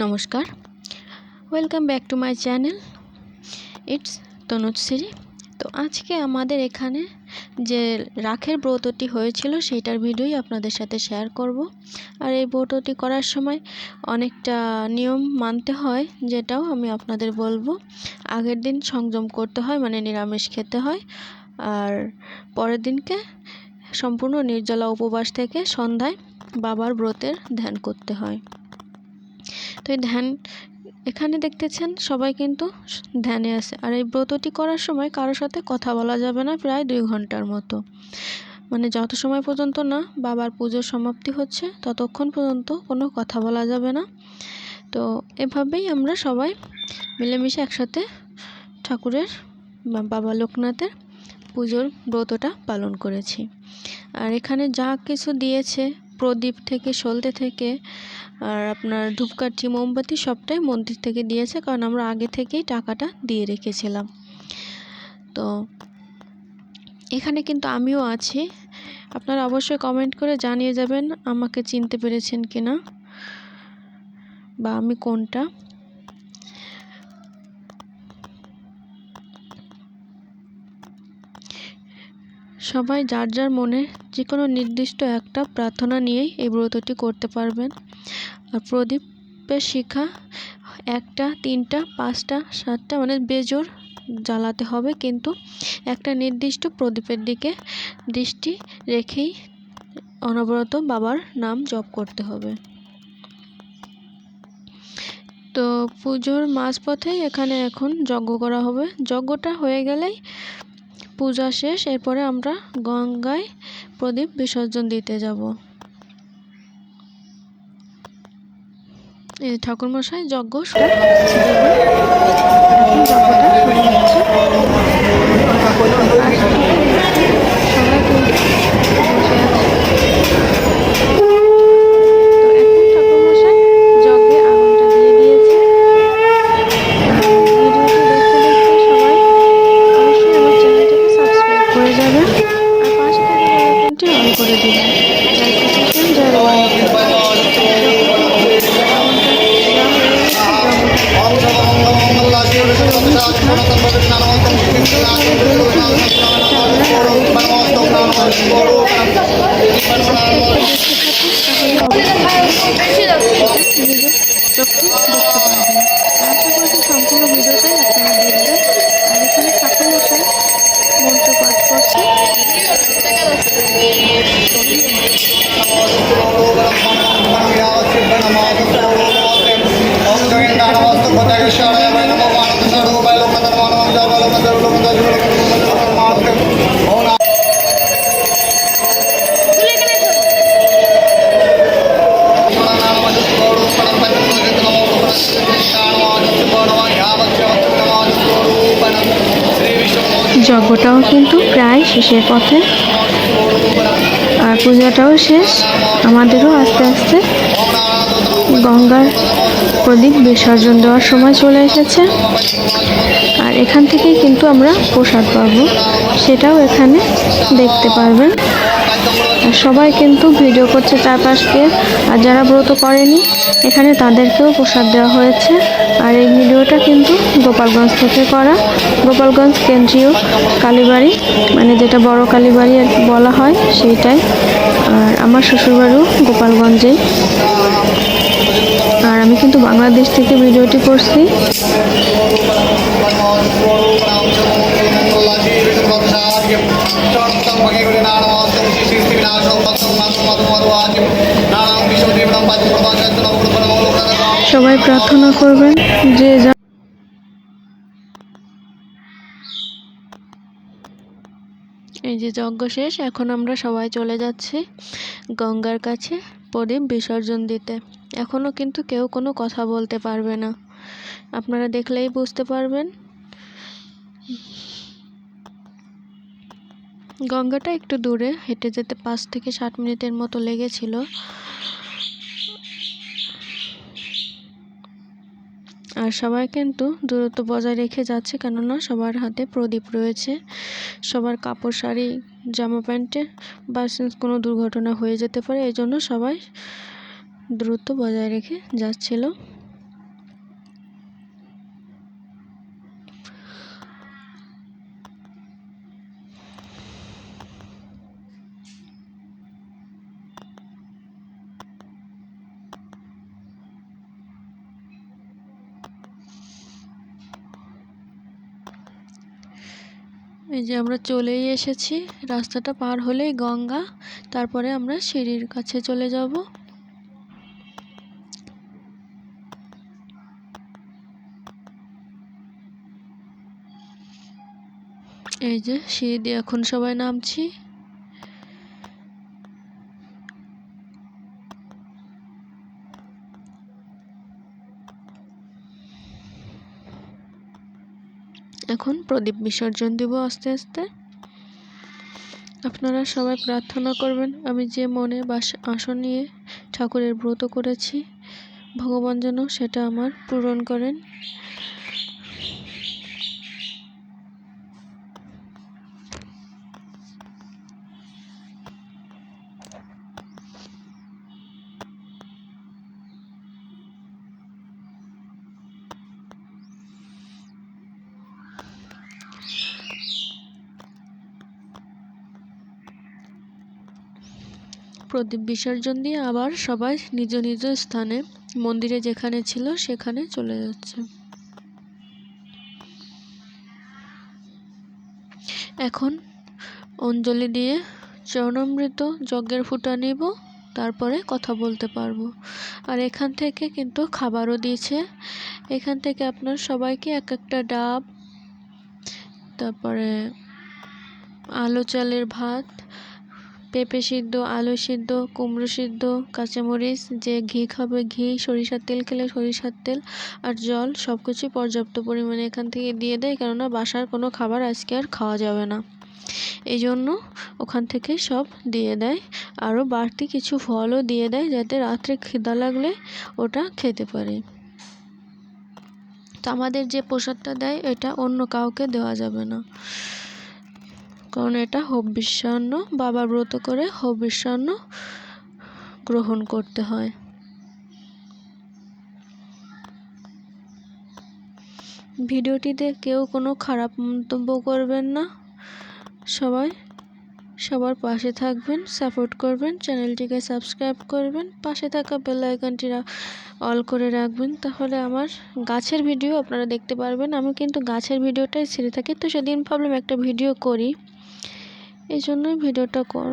নমস্কার। Welcome back to my channel it's Tanushree তো আজকে আমাদের এখানে যে রাখের ব্রতটি হয়েছিল, সেইটার ভিডিওই আপনাদের সাথে শেয়ার করব। আর এই ব্রতটি করার সময় অনেকটা নিয়ম মানতে হয়, যেটাও আমি আপনাদের বলব। আগের দিন সংযম করতে হয় মানে নিরামিষ খেতে হয়। আর পরের দিনকে সম্পূর্ণ নির্জলা উপবাস থেকে সন্ধ্যায় বাবার ব্রতের ধ্যান করতে হয়। তো এই ধ্যান এখানে দেখতেছেন সবাই কিন্তু ধ্যানে আছে। আর এই ব্রতটি করার সময় কারোর সাথে কথা বলা যাবে না প্রায় দুই ঘণ্টার মতো। মানে যত সময় পর্যন্ত না বাবার পুজোর সমাপ্তি হচ্ছে, ততক্ষণ পর্যন্ত কোনো কথা বলা যাবে না। তো এভাবেই আমরা সবাই মিলেমিশে একসাথে ঠাকুরের বাবা লোকনাথের পুজোর ব্রতটা পালন করেছি। আর এখানে যা কিছু দিয়েছে, প্রদীপ থেকে সলতে থেকে আর আপনার ধূপকাঠি, মোমবাতি সবটাই মন্দির থেকে দিয়েছে কারণ আমরা আগে থেকেই টাকাটা দিয়ে রেখেছিলাম। তো এখানে কিন্তু আমিও আছি। আপনারা অবশ্যই কমেন্ট করে জানিয়ে যাবেন আমাকে চিনতে পেরেছেন কিনা বা আমি কোনটা। সবাই যার যার মনে যে কোনো নির্দিষ্ট একটা প্রার্থনা নিয়েই এই ব্রতটি করতে পারবেন। প্রদীপের শিখা একটা, তিনটা, পাঁচটা, সাতটা মানে বেজোর জ্বালাতে হবে। কিন্তু একটা নির্দিষ্ট প্রদীপের দিকে দৃষ্টি রেখেই অনবরত বাবার নাম জপ করতে হবে। তো পুজোর মাঝপথেই এখানে এখন যজ্ঞ করা হবে। যজ্ঞটা হয়ে গেলেই পূজা শেষ। এরপরে আমরা গঙ্গায় প্রদীপ বিসর্জন দিতে যাব। ঠাকুরমশাই যজ্ঞ শুরু যজ্ঞটা শুরু হচ্ছে। চোখে দেখতে পারবেন। আশা করছি সম্পূর্ণ ভিডিওটাই আপনারা দেখবেন আর এখানে ঠাকুর মশাই মন্ত্র পাঠ করছে। কথা যজ্ঞটাও কিন্তু প্রায় শেষের পথে। আর পূজাটাও শেষ। আমাদেরও আস্তে আস্তে গঙ্গার প্রদীপ বিসর্জন দেওয়ার সময় চলে এসেছে। আর এখান থেকেই কিন্তু আমরা প্রসাদ পাবো। সেটাও এখানে দেখতে পারবেন। সবাই কিন্তু ভিডিও করছে চারপাশকে, আর যারা ব্রত করেনি, এখানে তাদেরকেও প্রসাদ দেওয়া হয়েছে। আর এই ভিডিওটা কিন্তু গোপালগঞ্জ থেকে করা। গোপালগঞ্জ কেন্দ্রীয় কালীবাড়ি মানে যেটা বড় কালীবাড়ি আর বলা হয়, সেইটাই। আর আমার শ্বশুরবাড়িও গোপালগঞ্জেই। আর আমি কিন্তু বাংলাদেশ থেকে ভিডিওটি করছি। সবাই প্রার্থনা করবেন যে যা এই যে যজ্ঞ শেষ, এখন আমরা সবাই চলে যাচ্ছি গঙ্গার কাছে প্রদীপ বিসর্জন দিতে। এখনও কিন্তু কেউ কোনো কথা বলতে পারবে না। আপনারা দেখলেই বুঝতে পারবেন। গঙ্গাটা একটু দূরে, হেঁটে যেতে পাঁচ থেকে ষাট মিনিটের মতো লেগেছিল। আর সবাই কিন্তু দূরত্ব বজায় রেখে যাচ্ছে, কেননা সবার হাতে প্রদীপ রয়েছে। সবার কাপড়, শাড়ি, জামা প্যান্টে বা কোনো দুর্ঘটনা হয়ে যেতে পারে এই জন্য সবাই দূরত্ব বজায় রেখে যাচ্ছিল। এই যে আমরা চলেই এসেছি, রাস্তাটা পার হলেই গঙ্গা, তারপরে আমরা সিঁড়ির কাছে চলে যাব। এই যে সিঁড়ি দিয়ে এখন সবাই নামছি। এখন প্রদীপ বিসর্জন দিব আস্তে আস্তে। আপনারা সবাই প্রার্থনা করবেন, আমি যে মনে বাস, আসন নিয়ে ঠাকুরের ব্রত করেছি, ভগবান যেন সেটা আমার পূরণ করেন। প্রদীপ বিসর্জন দিয়ে আবার সবাই নিজ নিজ স্থানে মন্দিরে যেখানে ছিল সেখানে চলে যাচ্ছে। এখন অঞ্জলি দিয়ে চরণামৃত যজ্ঞের ফুটা নিব, তারপরে কথা বলতে পারব। আর এখান থেকে কিন্তু খাবারও দিয়েছে। এখান থেকে আপনার সবাইকে এক একটা ডাব, তারপরে আলু চালের ভাত পেঁপে সিদ্ধ, আলু সিদ্ধ, কুমড়ো সিদ্ধ, কাঁচামরিচ, যে ঘি খাবে ঘি, সরিষার তেল খেলে সরিষার তেল আর জল সব কিছুই পর্যাপ্ত পরিমাণে এখান থেকে দিয়ে দেয়, কেননা বাসার কোনো খাবার আজকে আর খাওয়া যাবে না। এই জন্য ওখান থেকে সব দিয়ে দেয়। আরও বাড়তি কিছু ফলও দিয়ে দেয় যাতে রাত্রে খিদা লাগলে ওটা খেতে পারে। তো আমাদের যে প্রসাদটা দেয়, এটা অন্য কাউকে দেওয়া যাবে না। কারণ এটা হবিষ্যান্ন বাবা ব্রত করে হবিষ্যান্ন গ্রহণ করতে হয়। ভিডিওটিতে কেউ কোনো খারাপ মন্তব্য করবেন না। সবাই সবার পাশে থাকবেন, সাপোর্ট করবেন, চ্যানেলটিকে সাবস্ক্রাইব করবেন, পাশে থাকা বেল আইকনটি অল করে রাখবেন। তাহলে আমার গাছের ভিডিও আপনারা দেখতে পারবেন। আমি কিন্তু গাছের ভিডিওটাই ছেড়ে থাকি। তো সেদিন ভাবলাম একটা ভিডিও করি। এই জন্যই ভিডিওটা কর